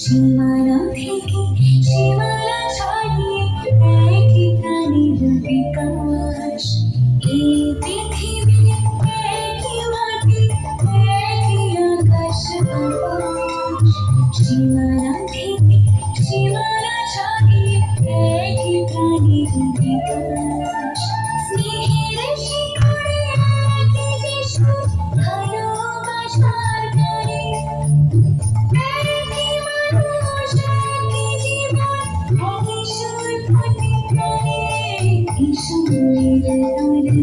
সীমানা থেকে সীমানা ছাড়িয়ে একই প্রাণীর বিকাশ এই পৃথিবী একই মাটি, একই আকাশ সীমানা থেকে সীমানা ছাড়িয়ে একই প্রাণীর বিকাশ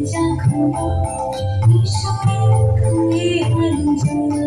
家苦，一生辛苦一屋子。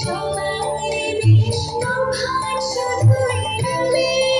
সবাই কৃষ্ণ ভাষা ধরে